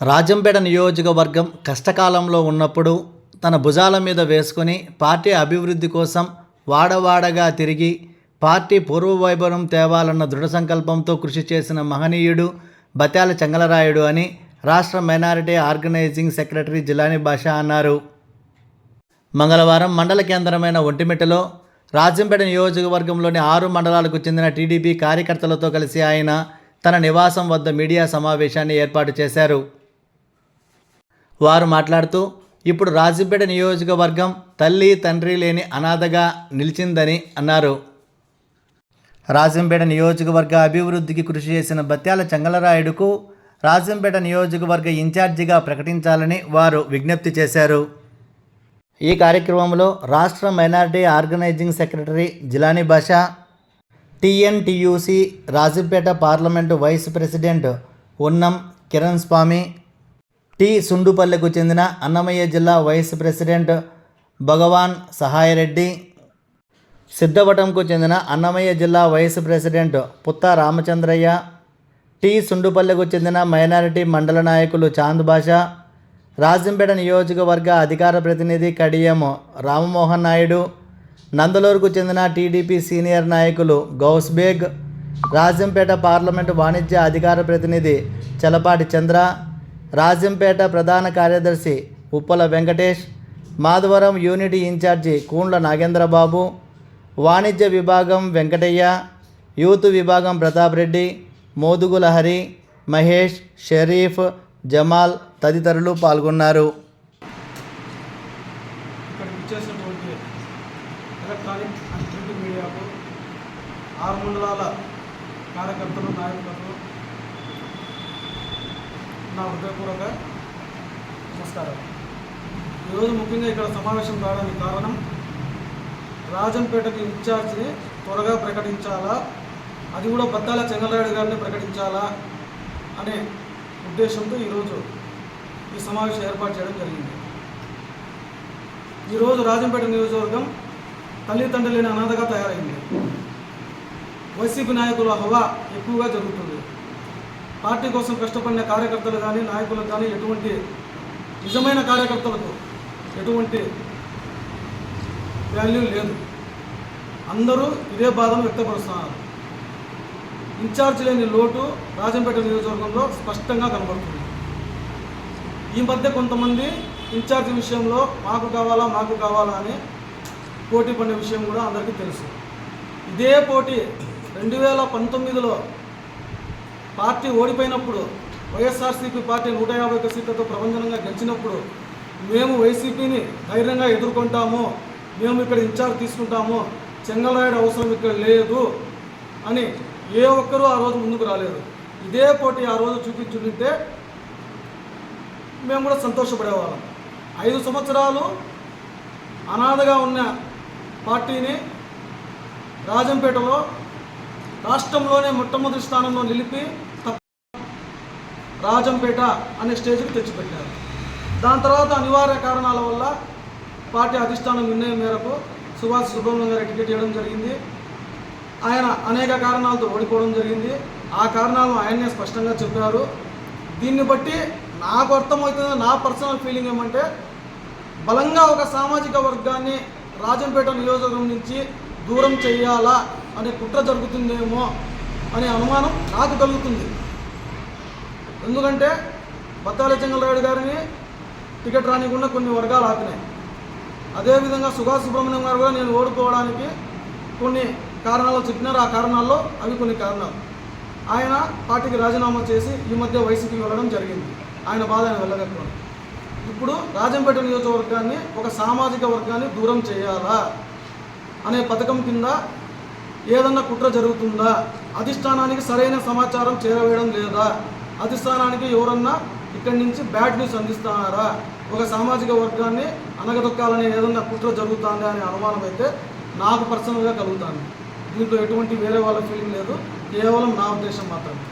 రాజంపేట నియోజకవర్గం కష్టకాలంలో ఉన్నప్పుడు తన భుజాల మీద వేసుకొని పార్టీ అభివృద్ధి కోసం వాడవాడగా తిరిగి పార్టీ పూర్వవైభవం తేవాలన్న దృఢ సంకల్పంతో కృషి చేసిన మహనీయుడు బత్యాల చెంగలరాయుడు అని రాష్ట్ర మైనారిటీ ఆర్గనైజింగ్ సెక్రటరీ జిలాని భాష అన్నారు. మంగళవారం మండల కేంద్రమైన ఒంటిమిట్టలో రాజంపేట నియోజకవర్గంలోని ఆరు మండలాలకు చెందిన టీడీపీ కార్యకర్తలతో కలిసి ఆయన తన నివాసం వద్ద మీడియా సమావేశాన్ని ఏర్పాటు చేశారు. వారు మాట్లాడుతూ ఇప్పుడు రాజంపేట నియోజకవర్గం తల్లి తండ్రి లేని అనాథగా నిలిచిందని అన్నారు. రాజంపేట నియోజకవర్గ అభివృద్ధికి కృషి చేసిన బత్యాల చంగలరాయుడుకు రాజంపేట నియోజకవర్గ ఇన్ఛార్జిగా ప్రకటించాలని వారు విజ్ఞప్తి చేశారు. ఈ కార్యక్రమంలో రాష్ట్ర minority organising secretary Jilani Basha TNTUC Rajampet parliament vice president Unnam Kiran Swamy T. సుండుపల్లెకు చెందిన అన్నమయ్య జిల్లా వైస్ ప్రెసిడెంట్ భగవాన్ సహాయరెడ్డి. సిద్ధవటంకు చెందిన అన్నమయ్య జిల్లా vice president Putta Ramachandraiah. T. సుండుపల్లెకు చెందిన మైనారిటీ మండల నాయకులు చాంద్ బాషా రాజంపేట నియోజకవర్గ అధికార ప్రతినిధి కడియం రామమోహన్ నాయుడు. నందలూరుకు చెందిన టీడీపీ సీనియర్ నాయకులు గౌస్బేగ్. రాజంపేట పార్లమెంటు వాణిజ్య అధికార ప్రతినిధి చలపాటి చంద్ర. రాజంపేట ప్రధాన కార్యదర్శి ఉప్పల వెంకటేష్ మాధవరం యూనిటీ ఇన్ఛార్జి కూండ్ల నాగేంద్రబాబు వాణిజ్య విభాగం వెంకటయ్య యూత్ విభాగం ప్రతాప్ రెడ్డి మోదుగుల హరి మహేష్ షరీఫ్ జమాల్ తదితరులు పాల్గొన్నారు. ఎలక్ట్రానిక్ అండ్ ప్రింట్ మీడియాకు ఆరు మండలాల కార్యకర్తలు నాయకులకు నా హృదయపూర్వక నమస్కారం. ఈరోజు ముఖ్యంగా ఇక్కడ సమావేశం కావడానికి కారణం రాజంపేటకి ఇన్ఛార్జ్ని త్వరగా ప్రకటించాలా? అది కూడా బద్దాల చెంగలరాయుడు గారిని ప్రకటించాలా? అనే ఉద్దేశంతో ఈరోజు ఈ సమావేశం ఏర్పాటు చేయడం జరిగింది. ఈరోజు రాజంపేట నియోజకవర్గం తల్లిదండ్రులు లేని అనాథగా తయారైంది. వైసీపీ నాయకుల హవా ఎక్కువగా జరుగుతుంది. పార్టీ కోసం కష్టపడిన కార్యకర్తలు కానీ నాయకులకు కానీ ఎటువంటి నిజమైన కార్యకర్తలకు ఎటువంటి వాల్యూ లేదు. అందరూ ఇదే బాధను వ్యక్తపరుస్తున్నారు. ఇన్ఛార్జ్ లేని లోటు రాజంపేట నియోజకవర్గంలో స్పష్టంగా కనబడుతుంది. ఈ మధ్య కొంతమంది ఇన్ఛార్జ్ విషయంలో మాకు కావాలా మాకు కావాలా అని పోటీ పడిన విషయం కూడా అందరికీ తెలుసు. ఇదే పోటీ రెండు వేల పంతొమ్మిదిలో పార్టీ ఓడిపోయినప్పుడు వైఎస్ఆర్సీపీ పార్టీ నూట యాభై ఒక్క సీట్లతో ప్రబంధనంగా గెలిచినప్పుడు మేము వైసీపీని ధైర్యంగా ఎదుర్కొంటాము మేము ఇక్కడ ఇన్ఛార్జ్ తీసుకుంటాము చెంగలరాయుడు అవసరం ఇక్కడ లేదు అని ఏ ఒక్కరూ ఆ రోజు ముందుకు రాలేదు. ఇదే పోటీ ఆ రోజు చూపించుంటే మేము కూడా సంతోషపడేవాళ్ళం. ఐదు సంవత్సరాలు అనాథగా ఉన్న పార్టీని రాజంపేటలో రాష్ట్రంలోనే మొట్టమొదటి స్థానంలో నిలిపి రాజంపేట అనే స్టేజ్కి తెచ్చిపెట్టారు. దాని తర్వాత అనివార్య కారణాల వల్ల పార్టీ అధిష్టానం నిర్ణయం మేరకు సుభాష్ సుబ్రహ్మణ్యం గారి టికెట్ ఇవ్వడం జరిగింది. ఆయన అనేక కారణాలతో ఓడిపోవడం జరిగింది. ఆ కారణాలను ఆయన్నే స్పష్టంగా చెప్పారు. దీన్ని బట్టి నాకు అర్థమవుతుంది నా పర్సనల్ ఫీలింగ్ ఏమంటే బలంగా ఒక సామాజిక వర్గాన్ని రాజంపేట నియోజకవర్గం నుంచి దూరం చేయాలా అనే కుట్ర జరుగుతుందేమో అనే అనుమానం నాకు కలుగుతుంది. ఎందుకంటే బత్తాల చెంగలరాయుడు గారిని టికెట్ రానికుండా కొన్ని వర్గాలు ఆపినాయి. అదేవిధంగా సుభాష్ సుబ్రహ్మణ్యం గారు కూడా నేను ఓడిపోవడానికి కొన్ని కారణాలు చెప్పినారు. ఆ కారణాల్లో అవి కొన్ని కారణాలు. ఆయన పార్టీకి రాజీనామా చేసి ఈ మధ్య వైసీపీకి వెళ్ళడం జరిగింది. ఆయన బాధ ఆయన వెళ్ళగట్టుకోవడం ఇప్పుడు రాజంపేట నియోజకవర్గాన్ని ఒక సామాజిక వర్గాన్ని దూరం చేయాలా అనే పథకం కింద ఏదన్నా కుట్ర జరుగుతుందా? అధిష్టానానికి సరైన సమాచారం చేరవేయడం లేదా? అధిష్టానానికి ఎవరన్నా ఇక్కడి నుంచి బ్యాడ్ న్యూస్ అందిస్తున్నారా ఒక సామాజిక వర్గాన్ని అనగదొక్కాలనే ఏదన్నా కుట్ర జరుగుతుందా అనే అనుమానం అయితే నాకు పర్సనల్గా కలుగుతాను దీంట్లో ఎటువంటి వేరే వాళ్ళ ఫీలింగ్ లేదు. కేవలం నా ఉద్దేశం మాత్రమే.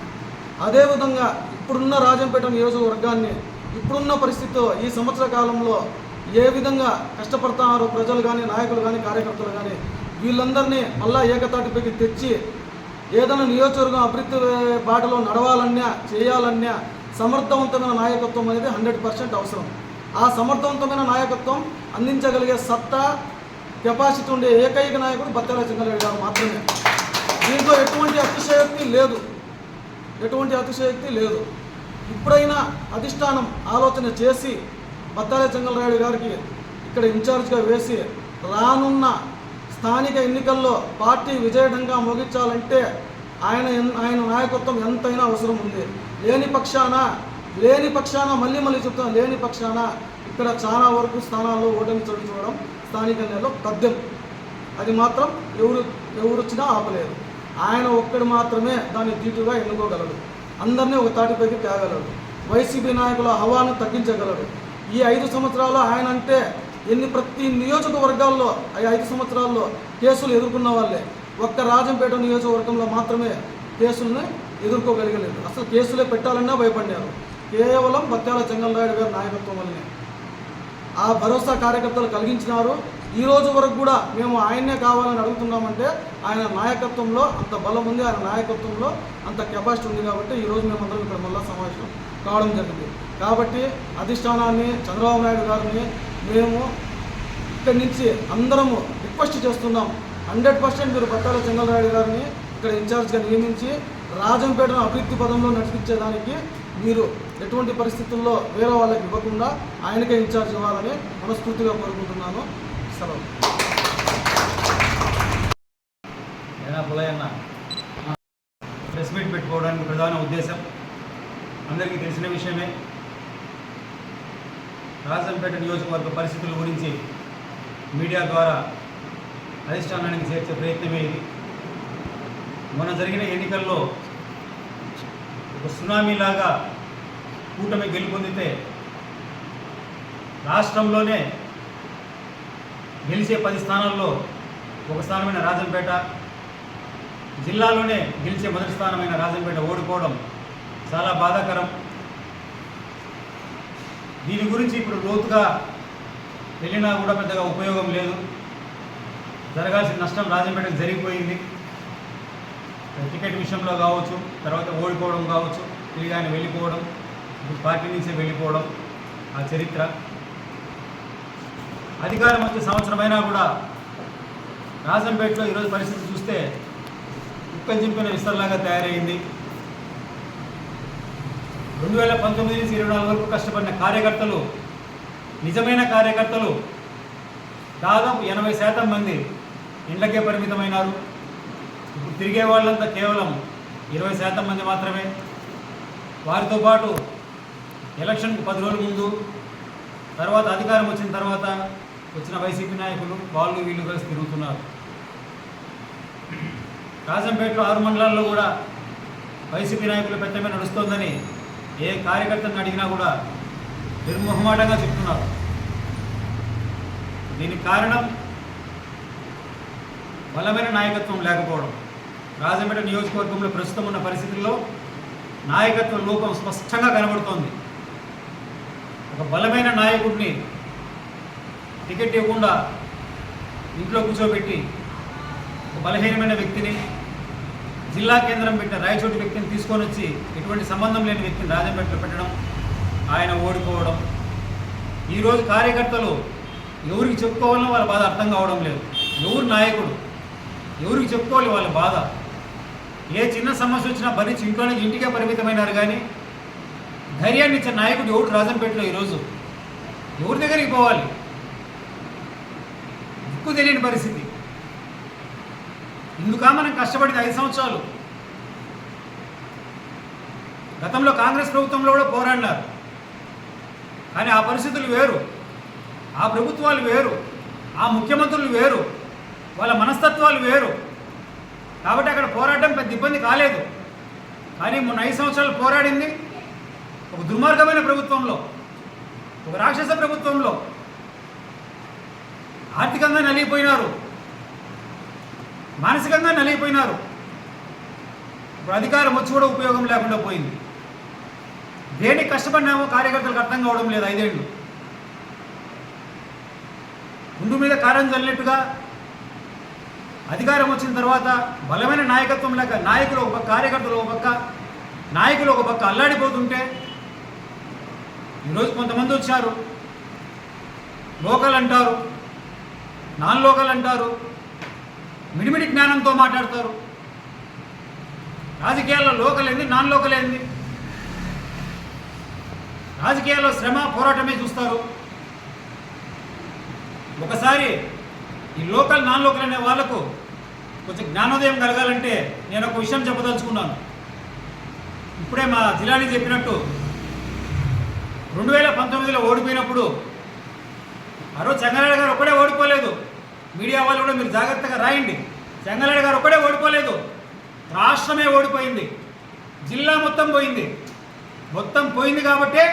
అదేవిధంగా ఇప్పుడున్న రాజంపేట నియోజకవర్గాన్ని ఇప్పుడున్న పరిస్థితితో ఈ సంవత్సర కాలంలో ఏ విధంగా కష్టపడుతున్నారో ప్రజలు కానీ నాయకులు కానీ కార్యకర్తలు కానీ వీళ్ళందరినీ మళ్ళా ఏకతాటిపైకి తెచ్చి ఏదైనా నియోజకవర్గం అభివృద్ధి బాటలో నడవాలన్నా చేయాలన్నా సమర్థవంతమైన నాయకత్వం అనేది హండ్రెడ్ పర్సెంట్ అవసరం. ఆ సమర్థవంతమైన నాయకత్వం అందించగలిగే సత్తా కెపాసిటీ ఉండే ఏకైక నాయకుడు బత్తాల చింగరెడ్డి గారు మాత్రమే. దీంట్లో ఎటువంటి అతిశయోక్తి లేదు. ఎటువంటి అతిశయోక్తి లేదు. ఇప్పుడైనా అధిష్టానం ఆలోచన చేసి బత్తాల చెంగలరాయుడు గారికి ఇక్కడ ఇన్ఛార్జ్గా వేసి రానున్న స్థానిక ఎన్నికల్లో పార్టీ విజయడంగా మోగించాలంటే ఆయన ఆయన నాయకత్వం ఎంతైనా అవసరం ఉంది. లేని పక్షాన లేని పక్షాన మళ్ళీ మళ్ళీ చెప్తాను లేని పక్షాన ఇక్కడ చాలా వరకు స్థానాల్లో ఓటమి చోటు చూడడం స్థానిక నేలలో తథ్యం అది మాత్రం ఎవరు ఎవరు వచ్చినా ఆపలేరు ఆయన ఒక్కడు మాత్రమే దాన్ని దీటుగా ఎన్నుకోగలడు. అందరినీ ఒక తాటిపైకి తేగలడు. వైసీపీ నాయకుల హవాను తగ్గించగలడు. ఈ ఐదు సంవత్సరాలు ఆయన అంటే ఎన్ని ప్రతి నియోజకవర్గాల్లో ఈ ఐదు సంవత్సరాల్లో కేసులు ఎదుర్కొన్న వాళ్ళే. ఒక్క రాజంపేట నియోజకవర్గంలో మాత్రమే కేసులను ఎదుర్కోగలిగలేదు. అసలు కేసులే పెట్టాలన్నా భయపడ్డారు. కేవలం బత్యాల చెంగల్రాయుడు గారి నాయకత్వం వల్లనే. ఆ భరోసా కార్యకర్తలు కలిగించినారు. ఈ రోజు వరకు కూడా మేము ఆయన్నే కావాలని అడుగుతున్నామంటే ఆయన నాయకత్వంలో అంత బలం ఉంది ఆయన నాయకత్వంలో అంత కెపాసిటీ ఉంది కాబట్టి ఈ రోజు మేమందరం ఇక్కడ మళ్ళా సమావేశం కావడం జరిగింది. కాబట్టి అధిష్టానాన్ని చంద్రబాబు నాయుడు గారిని మేము ఇక్కడి నుంచి అందరము రిక్వెస్ట్ చేస్తున్నాం. హండ్రెడ్ పర్సెంట్ మీరు పట్టాల చంద్రరాయుడు గారిని ఇక్కడ ఇన్ఛార్జ్గా నియమించి రాజంపేటను అభివృద్ధి పదంలో నడిపించేదానికి మీరు ఎటువంటి పరిస్థితుల్లో వేరే వాళ్ళకి ఇవ్వకుండా ఆయనకే ఇన్ఛార్జ్ ఇవ్వాలని మనస్ఫూర్తిగా కోరుకుంటున్నాను. సెలవు. ఏనా ప్రెస్ మీట్ పెట్టుకోవడానికి ప్రధాన ఉద్దేశం అందరికీ తెలిసిన విషయమే. రాజంపేట నియోజకవర్గ పరిస్థితుల గురించి మీడియా ద్వారా అధిష్టానానికి చేర్చే ప్రయత్నమే ఇది. మొన్న జరిగిన ఎన్నికల్లో ఒక సునామీలాగా కూటమి గెలుపొందితే రాష్ట్రంలోనే గెలిచే పది స్థానాల్లో ఒక స్థానమైన రాజంపేట జిల్లాలోనే గెలిచే మొదటి స్థానమైన రాజంపేట ఓడిపోవడం చాలా బాధాకరం. దీని గురించి ఇప్పుడు లోతుగా వెళ్ళినా కూడా పెద్దగా ఉపయోగం లేదు. జరగాల్సిన నష్టం రాజంపేటకు జరిగిపోయింది. టికెట్ విషయంలో కావచ్చు తర్వాత ఓడిపోవడం కావచ్చు తిరిగి ఆయన వెళ్ళిపోవడం ఇప్పుడు పార్టీ నుంచే వెళ్ళిపోవడం ఆ చరిత్ర. అధికారం వచ్చే సంవత్సరమైనా కూడా రాజంపేటలో ఈరోజు పరిస్థితి చూస్తే కుక్క చింపిన విస్తరలాగా తయారైంది. రెండు వేల పంతొమ్మిది నుంచి ఇరవై నాలుగు వరకు కష్టపడిన కార్యకర్తలు నిజమైన కార్యకర్తలు దాదాపు ఎనభై శాతం మంది ఇండ్లకే పరిమితమైనారు. ఇప్పుడు తిరిగే వాళ్ళంతా కేవలం ఇరవై శాతం మంది మాత్రమే. వారితో పాటు ఎలక్షన్కు పది రోజుల ముందు తర్వాత అధికారం వచ్చిన తర్వాత వచ్చిన వైసీపీ నాయకులు వాళ్ళు వీళ్ళు కలిసి తిరుగుతున్నారు. రాజంపేటలో ఆరు మండలాల్లో కూడా వైసీపీ నాయకుల పెద్దమే నడుస్తోందని ఏ కార్యకర్తను అడిగినా కూడా నిర్మోహమాటంగా చెప్తున్నారు. దీనికి కారణం బలమైన నాయకత్వం లేకపోవడం. రాజంపేట నియోజకవర్గంలో ప్రస్తుతం ఉన్న పరిస్థితుల్లో నాయకత్వ లోపం స్పష్టంగా కనబడుతోంది. ఒక బలమైన నాయకుడిని టికెట్ ఇవ్వకుండా ఇంట్లో కూర్చోబెట్టి ఒక బలహీనమైన వ్యక్తిని జిల్లా కేంద్రం పెట్టిన రాయచోటి వ్యక్తిని తీసుకొని వచ్చి ఎటువంటి సంబంధం లేని వ్యక్తిని రాజంపేటలో పెట్టడం ఆయన ఓడిపోవడం. ఈరోజు కార్యకర్తలు ఎవరికి చెప్పుకోవాలని వాళ్ళ బాధ అర్థం కావడం లేదు. ఎవరు నాయకుడు? ఎవరికి చెప్పుకోవాలి వాళ్ళ బాధ? ఏ చిన్న సమస్య వచ్చినా భరించి ఇంట్లోనే ఇంటికే పరిమితమైనారు కానీ ధైర్యాన్ని ఇచ్చే నాయకుడు ఎవరు రాజంపేటలో ఈరోజు? ఎవరి దగ్గరికి పోవాలి? దిక్కు తెలియని పరిస్థితి. ఇందుక మనం కష్టపడింది ఐదు సంవత్సరాలు. గతంలో కాంగ్రెస్ ప్రభుత్వంలో కూడా పోరాడినారు. కానీ ఆ పరిస్థితులు వేరు. ఆ ప్రభుత్వాలు వేరు. ఆ ముఖ్యమంత్రులు వేరు. వాళ్ళ మనస్తత్వాలు వేరు. కాబట్టి అక్కడ పోరాటం పెద్ద ఇబ్బంది కాలేదు. కానీ మొన్న ఐదు సంవత్సరాలు పోరాడింది ఒక దుర్మార్గమైన ప్రభుత్వంలో ఒక రాక్షస ప్రభుత్వంలో. ఆర్థికంగా నలిగిపోయినారు. మానసికంగా నలిగిపోయినారు. ఇప్పుడు అధికారం వచ్చి కూడా ఉపయోగం లేకుండా పోయింది. దేనికి కష్టపడినామో కార్యకర్తలకు అర్థం కావడం లేదు ఐదేళ్ళు. ముందు మీద కారం చల్లినట్టుగా అధికారం వచ్చిన తర్వాత బలమైన నాయకత్వం లేక నాయకులు ఒక పక్క కార్యకర్తలు ఒక పక్క నాయకులు ఒక పక్క అల్లాడిపోతుంటే ఈరోజు కొంతమంది వచ్చారు. లోకల్ అంటారు నాన్ లోకల్ అంటారు మిడిమిడి జ్ఞానంతో మాట్లాడతారు. రాజకీయాల్లో లోకల్ ఏంది నాన్ లోకల్ ఏంది? రాజకీయాల్లో శ్రమ పోరాటమే చూస్తారు. ఒకసారి ఈ లోకల్ నాన్ లోకల్ అనే వాళ్ళకు కొంచెం జ్ఞానోదయం కలగాలంటే నేను ఒక విషయం చెప్పదలుచుకున్నాను. ఇప్పుడే మా జిల్లాని చెప్పినట్టు రెండు వేల పంతొమ్మిదిలో ఓడిపోయినప్పుడు ఆ రోజు గారు ఒక్కడే ఓడిపోలేదు. మీడియా వాళ్ళు కూడా మీరు జాగ్రత్తగా రాయండి. చెంగలాడ గారు ఒక్కడే ఓడిపోలేదు. రాష్ట్రమే ఓడిపోయింది. జిల్లా మొత్తం పోయింది. మొత్తం పోయింది కాబట్టే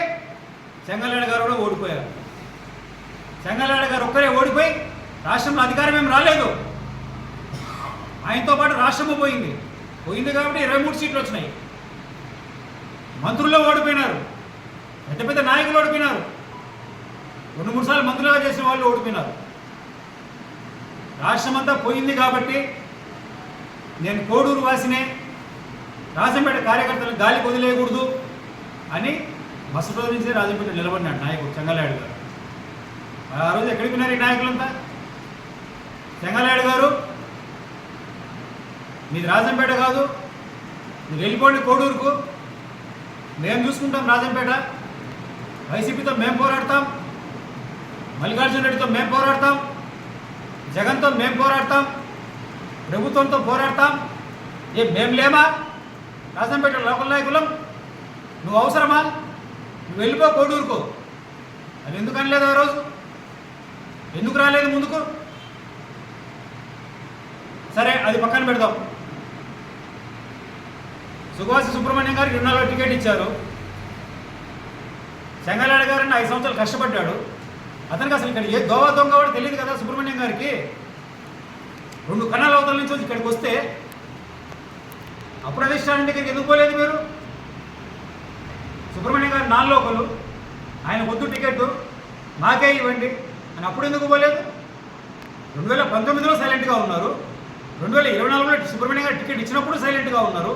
చెంగలాడ గారు కూడా ఓడిపోయారు. చెంగలాడ గారు ఒక్కరే ఓడిపోయి రాష్ట్రంలో అధికారం ఏం రాలేదు. ఆయనతో పాటు రాష్ట్రము పోయింది. పోయింది కాబట్టి ఇరవై మూడు సీట్లు వచ్చినాయి. మంత్రుల్లో ఓడిపోయినారు. పెద్ద పెద్ద నాయకులు ఓడిపోయినారు. రెండు మూడు సార్లు మంత్రులుగా చేసిన వాళ్ళు ఓడిపోయినారు. రాష్ట్రమంతా పోయింది కాబట్టి నేను కోడూరు వాసినే రాజంపేట కార్యకర్తలు గాలికి వదిలేయకూడదు అని మస్తు రోజు నుంచి రాజంపేట నిలబడినాడు నాయకుడు చెంగలాయుడు గారు. ఆ రోజు ఎక్కడికి ఉన్నారు ఈ నాయకులంతా? చెంగలాయుడు గారు మీది రాజంపేట కాదు మీరు వెళ్ళిపోండి కోడూరుకు. మేము చూసుకుంటాం రాజంపేట. వైసీపీతో మేము పోరాడతాం మల్లికార్జున రెడ్డితో మేము పోరాడతాం. జగన్తో మేము పోరాడతాం ప్రభుత్వంతో పోరాడతాం. ఏ మేము లేమా? రాజంపేట లోకల్ నాయకులం. నువ్వు అవసరమా? నువ్వు వెళ్ళిపో కోడూరుకో. అది ఎందుకు అనలేదు ఆ రోజు? ఎందుకు రాలేదు ముందుకు? సరే అది పక్కన పెడదాం. సుభాష్ సుబ్రహ్మణ్యం గారికి నాలుగు టికెట్ ఇచ్చారు. చెంగలాడ గారిని ఐదు సంవత్సరాలు కష్టపడ్డాడు. అతనికి అసలు ఇక్కడ ఏ దోవ దొంగ కూడా తెలియదు కదా సుబ్రహ్మణ్యం గారికి. రెండు కన్నాల అవతల నుంచి వచ్చి ఇక్కడికి వస్తే అప్పుడు అధిష్టానం దగ్గరికి ఎందుకు పోలేదు మీరు? సుబ్రహ్మణ్యం గారు నాన్ లోకలు ఆయన వద్దు టికెట్ మాకే ఇవ్వండి. అని అప్పుడు ఎందుకు పోలేదు? రెండు వేల పంతొమ్మిదిలో సైలెంట్గా ఉన్నారు. రెండు వేల ఇరవై నాలుగులో సుబ్రహ్మణ్యం గారు టికెట్ ఇచ్చినప్పుడు సైలెంట్గా ఉన్నారు.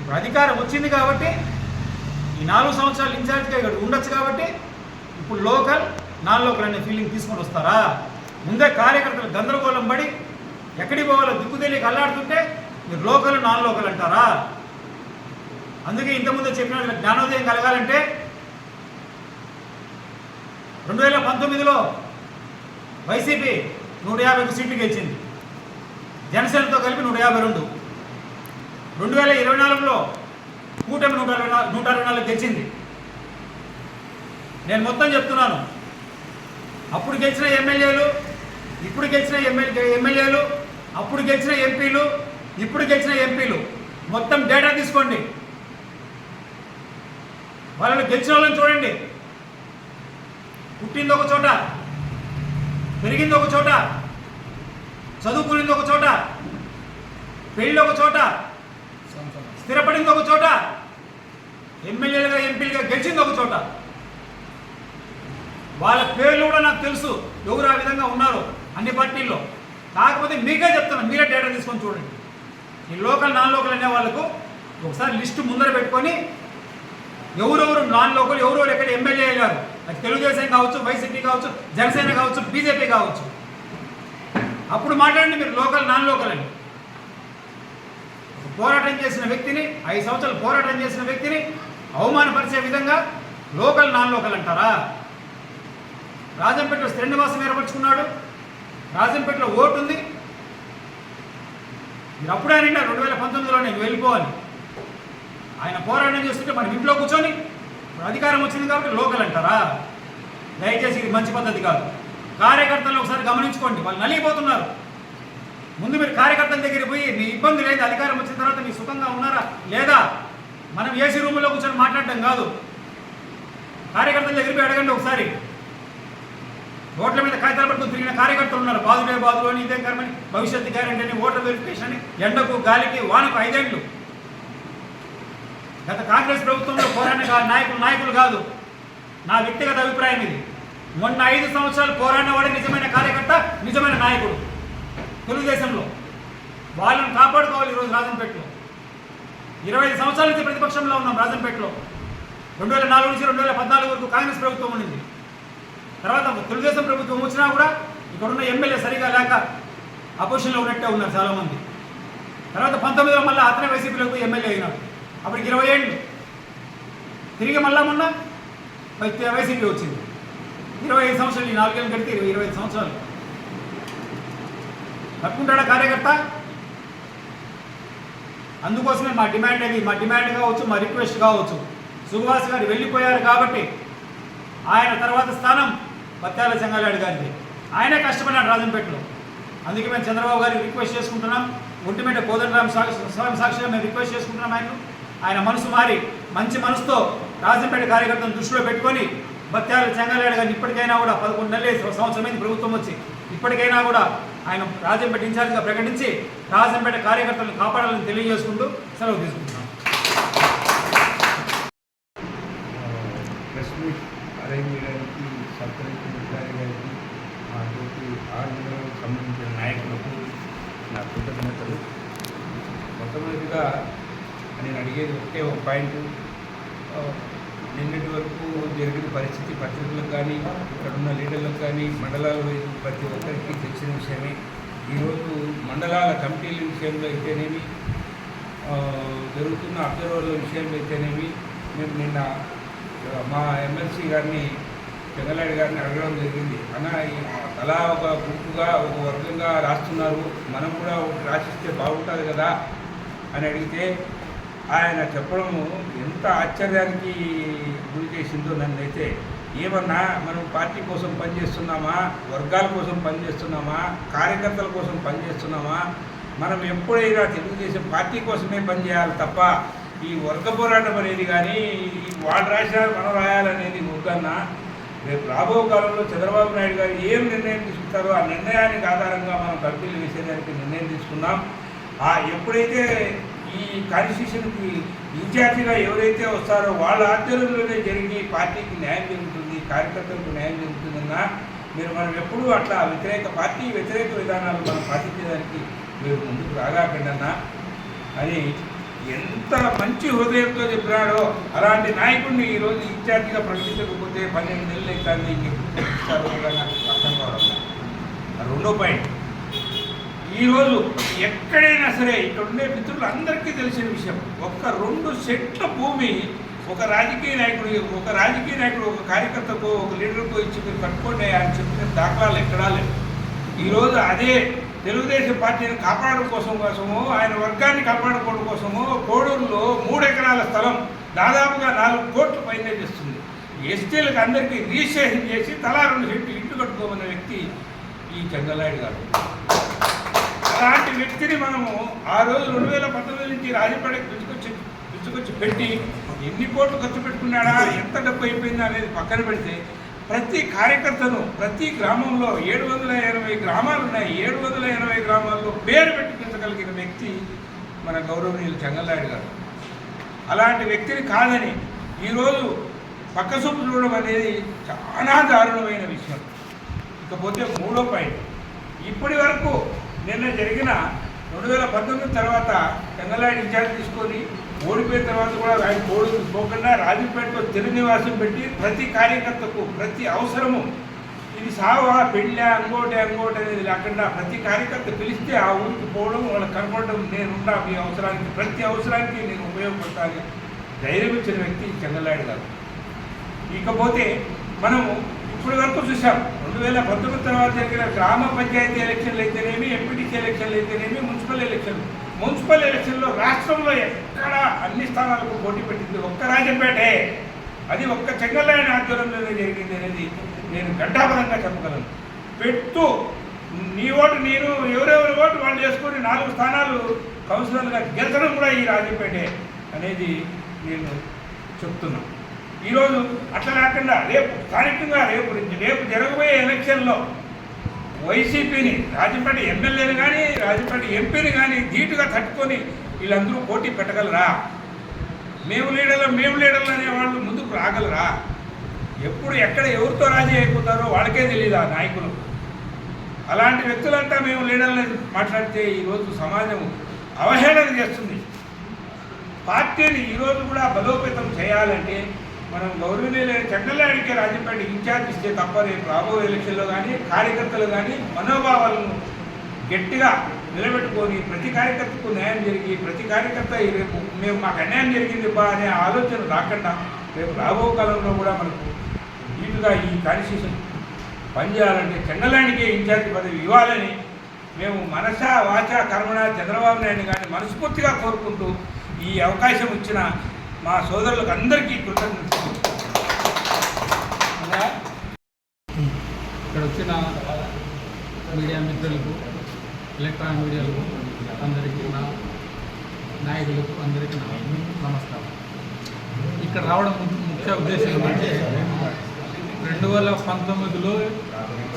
ఇప్పుడు అధికారం వచ్చింది కాబట్టి ఈ నాలుగు సంవత్సరాలు ఇన్ఛార్జ్గా ఇక్కడ ఉండొచ్చు కాబట్టి ఇప్పుడు లోకల్ నాన్ లోకల్ అనే ఫీలింగ్ తీసుకొని వస్తారా? ముందే కార్యకర్తలు గందరగోళం పడి ఎక్కడికి పోవాలో దిక్కు తెలియక అల్లాడుతుంటే మీరు లోకల్ నాన్ లోకల్ అంటారా? అందుకే ఇంతకుముందు చెప్పిన జ్ఞానోదయం కలగాలంటే రెండు వేల పంతొమ్మిదిలో వైసీపీ నూట యాభై ఒక సీట్లు గెలిచింది. జనసేనతో కలిపి నూట యాభై రెండు. రెండు వేల ఇరవై నాలుగులో కూటమి నూట అరవై నాలుగు నూట అరవై నాలుగు గెలిచింది. నేను మొత్తం చెప్తున్నాను. అప్పుడు గెలిచిన ఎమ్మెల్యేలు ఇప్పుడు గెలిచిన ఎమ్మెల్యే ఎమ్మెల్యేలు అప్పుడు గెలిచిన ఎంపీలు ఇప్పుడు గెలిచిన ఎంపీలు. మొత్తం డేటా తీసుకోండి. వాళ్ళని గెలిచిన వాళ్ళని చూడండి. పుట్టింది ఒక చోట పెరిగింది ఒక చోట చదువుకునింది ఒక చోట పెళ్ళి ఒక చోట స్థిరపడింది ఒక చోట ఎమ్మెల్యేలుగా ఎంపీలుగా గెలిచింది ఒక చోట. వాళ్ళ పేర్లు కూడా నాకు తెలుసు. ఎవరు ఆ విధంగా ఉన్నారు అన్ని పార్టీల్లో. కాకపోతే మీకే చెప్తాను మీరే డేటా తీసుకొని చూడండి. ఈ లోకల్ నాన్ లోకల్ అనే వాళ్ళకు ఒకసారి లిస్టు ముందర పెట్టుకొని ఎవరెవరు నాన్ లోకల్ ఎవరెవరు ఎక్కడ ఎమ్మెల్యే అయ్యారు. అది తెలుగుదేశం కావచ్చు వైసీపీ కావచ్చు జనసేన కావచ్చు బీజేపీ కావచ్చు. అప్పుడు మాట్లాడండి మీరు లోకల్ నాన్ లోకల్ అని. పోరాటం చేసిన వ్యక్తిని ఐదు సంవత్సరాలు పోరాటం చేసిన వ్యక్తిని అవమానపరిచే విధంగా లోకల్ నాన్ లోకల్ అంటారా? రాజంపేటలో శ్రీనివాసం ఏర్పరచుకున్నాడు. రాజంపేటలో ఓటు ఉంది మీరు అప్పుడే నిండా రెండు వేల పంతొమ్మిదిలో నేను వెళ్ళిపోవాలి. ఆయన పోరాటం చేస్తుంటే మనం ఇంట్లో కూర్చొని ఇప్పుడు అధికారం వచ్చింది కాబట్టి లోకల్ అంటారా? దయచేసి ఇది మంచి పద్ధతి కాదు. కార్యకర్తలను ఒకసారి గమనించుకోండి. వాళ్ళు నలిగిపోతున్నారు. ముందు మీరు కార్యకర్తల దగ్గరికి పోయి మీ ఇబ్బంది లేదు అధికారం వచ్చిన తర్వాత మీ సుఖంగా ఉన్నారా? లేదా? మనం ఏసీ రూమ్లో కూర్చొని మాట్లాడటం కాదు. కార్యకర్తల దగ్గరికి పోయి అడగండి ఒకసారి. ఓట్ల మీద కాగితాలు పట్టుకుని తిరిగిన కార్యకర్తలు ఉన్నారు. బాధుడే బాధులు అని ఇదే కర్మని భవిష్యత్తు గ్యారెంటీ అని ఓటర్ వెరిఫికేషన్ అని ఎండకు గాలికి వానకు ఐదేళ్ళు గత కాంగ్రెస్ ప్రభుత్వంలో పోరాడిన నాయకులు నాయకులు కాదు. నా వ్యక్తిగత అభిప్రాయం ఇది. మొన్న ఐదు సంవత్సరాలు పోరాడిన వాడే నిజమైన కార్యకర్త నిజమైన నాయకుడు. తెలుగుదేశంలో వాళ్ళని కాపాడుకోవాలి ఈరోజు రాజంపేటలో. ఇరవై ఐదు సంవత్సరాల నుంచి ప్రతిపక్షంలో ఉన్నాం రాజంపేటలో. రెండు వేల నాలుగు నుంచి రెండు వేల పద్నాలుగు వరకు కాంగ్రెస్ ప్రభుత్వం ఉండింది. తర్వాత తెలుగుదేశం ప్రభుత్వం వచ్చినా కూడా ఇక్కడున్న ఎమ్మెల్యే సరిగా లేక అపోజిషన్లో ఉన్నట్టే ఉన్నారు చాలామంది. తర్వాత పంతొమ్మిదిలో మళ్ళీ అతనే వైసీపీలోకి పోయి ఎమ్మెల్యే అయినాడు. అప్పటికి ఇరవై ఏళ్ళు. తిరిగి మళ్ళా మొన్న వైసీపీ వచ్చింది. ఇరవై ఐదు సంవత్సరాలు ఈ నాలుగేళ్ళు కడితే ఇరవై ఇరవై ఐదు సంవత్సరాలు. తట్టుకుంటాడా కార్యకర్త? అందుకోసమే మా డిమాండ్ అది. మా డిమాండ్ కావచ్చు మా రిక్వెస్ట్ కావచ్చు. సుభాష్ గారు వెళ్ళిపోయారు కాబట్టి ఆయన తర్వాత స్థానం పత్యాల చెంగాలాడు గారిది ఆయనే కష్టపడినాడు రాజంపేటలో అందుకే మేము చంద్రబాబు గారికి రిక్వెస్ట్ చేసుకుంటున్నాం. ఒంటిమేట కోదండరామ్ సాక్షి స్వామి సాక్షిగా మేము రిక్వెస్ట్ చేసుకుంటున్నాం ఆయన ఆయన మనసు మారి మంచి మనసుతో రాజంపేట కార్యకర్తను దృష్టిలో పెట్టుకొని బత్యాల చెంగాలాడు గారిని ఇప్పటికైనా కూడా పదకొండు నెలలు సంవత్సరమైంది ప్రభుత్వం వచ్చి. ఇప్పటికైనా కూడా ఆయన రాజంపేట ఇన్ఛార్జ్గా ప్రకటించి రాజంపేట కార్యకర్తలను కాపాడాలని తెలియజేసుకుంటూ సెలవు తీసుకుంటున్నాం. ప్రెస్ మీట్ అరేంజ్ చేయడానికి సర్పంచ్ మిగతారి గారికి మా తోటి ఆర్మీలకు సంబంధించిన నాయకులకు నా కృతజ్ఞతలు. మొట్టమొదటిగా నేను అడిగేది ఒకటే ఒక పాయింట్. నిన్నటి వరకు జరిగిన పరిస్థితి పత్రికలకు కానీ ఇక్కడ ఉన్న లీడర్లకు కానీ మండలాల వైపు ప్రతి ఒక్కరికి తెలిసిన విషయమే. ఈరోజు మండలాల కమిటీల విషయంలో అయితేనేమి జరుగుతున్న అభ్యర్థుల విషయంలో అయితేనేమి మేము నిన్న మా ఎమ్మెల్సీ గారిని చెంగలాడి గారిని అడగడం జరిగింది. అన్న ఈ తలా ఒక గుంపుగా ఒక వర్గంగా రాస్తున్నారు. మనం కూడా ఒకటి రాసిస్తే బాగుంటుంది కదా అని అడిగితే ఆయన చెప్పడము ఎంత ఆశ్చర్యానికి గురి చేసిందో నన్ను అయితే. ఏమన్నా మనం పార్టీ కోసం పనిచేస్తున్నామా? వర్గాల కోసం పనిచేస్తున్నామా? కార్యకర్తల కోసం పనిచేస్తున్నామా? మనం ఎప్పుడైనా తెలుగుదేశం పార్టీ కోసమే పనిచేయాలి తప్ప ఈ వర్గ పోరాటం అనేది కానీ వాడు వాళ్ళు రాసినారు మనం రాయాలనేది వద్దన్నా రేపు రాబో కాలంలో చంద్రబాబు నాయుడు గారు ఏం నిర్ణయం తీసుకుంటారో ఆ నిర్ణయానికి ఆధారంగా మనం కమిటీలు వేసేదానికి నిర్ణయం తీసుకున్నాం. ఆ ఎప్పుడైతే ఈ కాన్స్టిట్యూషన్కి ఇన్ఛార్జిగా ఎవరైతే వస్తారో వాళ్ళ ఆధ్వర్యంలోనే జరిగి పార్టీకి న్యాయం జరుగుతుంది కార్యకర్తలకు న్యాయం జరుగుతుందన్నా మీరు మనం ఎప్పుడూ అట్లా వ్యతిరేక పార్టీ వ్యతిరేక విధానాలు మనం పాటించేదానికి మీరు ముందుకు రాగాకండి అన్నా అని ఎంత మంచి హృదయంతో చెప్పినాడో అలాంటి నాయకుడిని ఈరోజు ఇన్ఛార్జిగా ప్రకటించకపోతే పన్నెండు నెలలు అవుతుంది నాకు. అర్థం కావడం రెండో పాయింట్. ఈరోజు ఎక్కడైనా సరే ఇక్కడ ఉండే మిత్రులు అందరికీ తెలిసిన విషయం. ఒక్క రెండు సెట్ల భూమి ఒక రాజకీయ నాయకుడు ఒక రాజకీయ నాయకుడు ఒక కార్యకర్తకు ఒక లీడర్కు ఇచ్చి మీరు కట్టుకోండి అని చెప్పిన దాఖలాలు ఎక్కడా లేవు. ఈరోజు అదే తెలుగుదేశం పార్టీని కాపాడడం కోసం కోసము ఆయన వర్గాన్ని కాపాడుకోవడం కోసము కోడూరులో మూడు ఎకరాల స్థలం దాదాపుగా నాలుగు కోట్ల పైన చేస్తుంది ఎస్టీలకు అందరికీ రిజిస్ట్రేషన్ చేసి తలా రెండు సెంట్లు ఇంటి కట్టుకోమన్న వ్యక్తి ఈ చంద్రనాయుడు గారు. అలాంటి వ్యక్తిని మనము ఆ రోజు రెండు వేల పంతొమ్మిది నుంచి రాజపేటకి పిలుచుకొచ్చి పిలుచుకొచ్చి పెట్టి ఎన్ని కోట్లు ఖర్చు పెట్టుకున్నాడా ఎంత డబ్బు అయిపోయిందా అనేది పక్కన పెడితే ప్రతి కార్యకర్తను ప్రతి గ్రామంలో ఏడు వందల ఎనభై గ్రామాలు ఉన్నాయి. ఏడు వందల ఎనభై గ్రామాల్లో పేరు పెట్టుకుంచగలిగిన వ్యక్తి మన గౌరవనీయులు చెంగల్లాయుడు గారు. అలాంటి వ్యక్తిని కాదని ఈరోజు పక్క సొప్పు చూడడం అనేది చాలా దారుణమైన విషయం. ఇకపోతే మూడో పాయింట్. ఇప్పటి వరకు నిన్న జరిగిన రెండు వేల పంతొమ్మిది తర్వాత చెంగలాడి ఇన్ఛార్జ్ తీసుకొని ఓడిపోయిన తర్వాత కూడా ఆయన ఓడి పోకుండా రాజంపేటలో తిరు నివాసం పెట్టి ప్రతి కార్యకర్తకు ప్రతి అవసరము ఇది సావా పెళ్ళా అంగోటి అంగోటి అనేది లేకుండా ప్రతి కార్యకర్త పిలిస్తే ఆ ఊరికి పోవడం వాళ్ళకి కనపడడం నేనున్నా మీ అవసరానికి ప్రతి అవసరానికి నేను ఉపయోగపడతాను ధైర్యం ఇచ్చిన వ్యక్తి చెంగలాయుడు గారు. ఇకపోతే మనము ఇప్పుడు వరకు చూసాం రెండు వేల పంతొమ్మిది తర్వాత జరిగిన గ్రామ పంచాయతీ ఎలక్షన్లు అయితేనేమి ఎంపీటీసీ ఎలక్షన్లు అయితేనేమి మున్సిపల్ ఎలక్షన్లు. మున్సిపల్ ఎలక్షన్లో రాష్ట్రంలో ఎక్కడ అన్ని స్థానాలకు పోటీ పెట్టింది? ఒక్క రాజంపేటే. అది ఒక్క చెంగల్లాయన ఆధ్వర్యంలోనే జరిగింది అనేది నేను ఘంటాపరంగా చెప్పగలను. పెట్టు. నీ ఓటు నేను ఎవరెవరి ఓటు వాళ్ళు చేసుకొని నాలుగు స్థానాలు కౌన్సిలర్గా గెలచడం కూడా ఈ రాజంపేటే అనేది నేను చెప్తున్నా. ఈరోజు అట్లా లేకుండా రేపు స్థానికంగా రేపు రేపు జరగబోయే ఎలక్షన్లో వైసీపీని రాజంపేట ఎమ్మెల్యేని కానీ రాజంపేట ఎంపీని కానీ ధీటుగా తట్టుకొని వీళ్ళందరూ పోటీ పెట్టగలరా? మేము లీడర్లు మేము లీడర్లు అనే వాళ్ళు ముందుకు రాగలరా? ఎప్పుడు ఎక్కడ ఎవరితో రాజీ అయిపోతారో వాళ్ళకే తెలియదు ఆ నాయకులు. అలాంటి వ్యక్తులంతా మేము లీడర్లని మాట్లాడితే ఈరోజు సమాజం అవహేళన చేస్తుంది. పార్టీని ఈరోజు కూడా బలోపేతం చేయాలంటే మనం గౌరవనీయులైన చంద్రలాడికి రాజంపేట ఇన్ఛార్జ్ ఇస్తే తప్ప రేపు రాబోయే ఎలక్షన్లో కానీ కార్యకర్తలు కానీ మనోభావాలను గట్టిగా నిలబెట్టుకొని ప్రతి కార్యకర్తకు న్యాయం జరిగి ప్రతి కార్యకర్త ఈ రేపు మేము మాకు అన్యాయం జరిగింది బా అనే ఆలోచన రాకుండా రేపు రాబో కాలంలో కూడా మనకు నీటుగా ఈ కాన్స్టిట్యూషన్ పనిచేయాలంటే చెన్నలానికి ఇన్ఛార్జ్ పదవి ఇవ్వాలని మేము మనస వాచ కర్మణ చంద్రబాబు నాయుడు గారిని మనస్ఫూర్తిగా కోరుకుంటూ ఈ అవకాశం ఇచ్చిన మా సోదరులకు అందరికీ కృతజ్ఞతలు. ఇక్కడ వచ్చిన మీడియా మిత్రులకు ఎలక్ట్రానిక్ మీడియాలకు అందరికీ నా నాయకులకు అందరికీ నా నమస్కారం. ఇక్కడ రావడం ముఖ్య ఉద్దేశం ఏంటంటే రెండు వేల పంతొమ్మిదిలో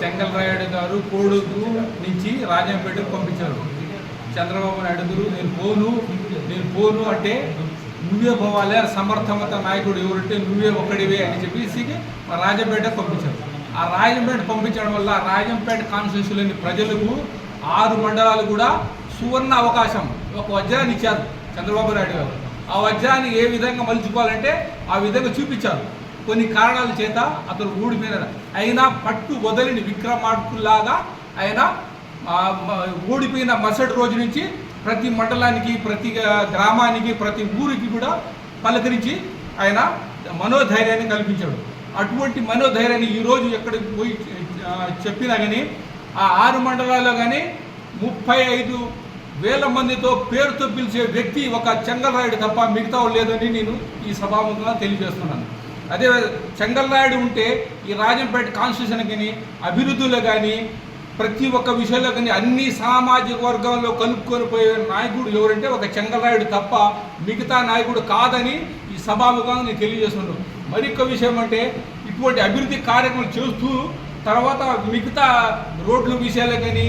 చెంగల్రాయుడు గారు కోడుకు నుంచి రాజంపేటకు పంపించారు. చంద్రబాబు నాయుడు గారు నేను పోను నేను పోను అంటే నువ్వే పోవాలి సమర్థవంత నాయకుడు ఎవరంటే నువ్వే ఒక్కడివే అని చెప్పేసి మా రాజంపేట పంపించారు. ఆ రాజంపేట పంపించడం వల్ల రాజంపేట కాన్స్టిట్యూన్సీలోని ప్రజలకు ఆరు మండలాలు కూడా సువర్ణ అవకాశం. ఒక వజ్రాన్ని ఇచ్చారు చంద్రబాబు నాయుడు గారు. ఆ వజ్రాన్ని ఏ విధంగా మలుచుకోవాలంటే ఆ విధంగా చూపించారు. కొన్ని కారణాల చేత అతను ఊడిపోయిన అయినా పట్టు వదలిని విక్రమార్కులాగా ఆయన ఊడిపోయిన ఓడిపోయిన మరుసటి రోజు నుంచి ప్రతి మండలానికి ప్రతి గ్రామానికి ప్రతి ఊరికి కూడా పలకరించి ఆయన మనోధైర్యాన్ని కల్పించాడు. అటువంటి మనోధైర్యాన్ని ఈరోజు ఎక్కడికి పోయి చెప్పినా కానీ ఆ ఆరు మండలాల్లో కానీ ముప్పై ఐదు వేల మందితో పేరుతో పిలిచే వ్యక్తి ఒక చెంగల్రాయుడు తప్ప మిగతా లేదని నేను ఈ సభాముఖంగా తెలియజేస్తున్నాను. అదే చెంగల్రాయుడు ఉంటే ఈ రాజంపేట కాన్స్టిట్యూషన్ కానీ అభివృద్ధిలో కానీ ప్రతి ఒక్క విషయంలో కానీ అన్ని సామాజిక వర్గంలో కలుపుకొని పోయే నాయకుడు ఎవరంటే ఒక చెంగలరాయుడు తప్ప మిగతా నాయకుడు కాదని ఈ సభాముఖంగా నేను తెలియజేస్తున్నాను. మరొక విషయం అంటే ఇటువంటి అభివృద్ధి కార్యక్రమాలు చేస్తూ తర్వాత మిగతా రోడ్ల విషయాలు కానీ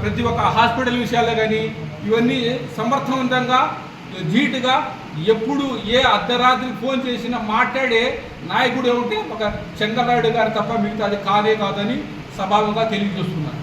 ప్రతి ఒక్క హాస్పిటల్ విషయాలు కానీ ఇవన్నీ సమర్థవంతంగా ధీటుగా ఎప్పుడు ఏ అర్ధరాత్రి ఫోన్ చేసినా మాట్లాడే నాయకుడు ఏమంటే ఒక చెంగలరాయుడు గారు తప్ప మిగతా అది కాదే కాదని సభాముగా తెలియజేస్తున్నాను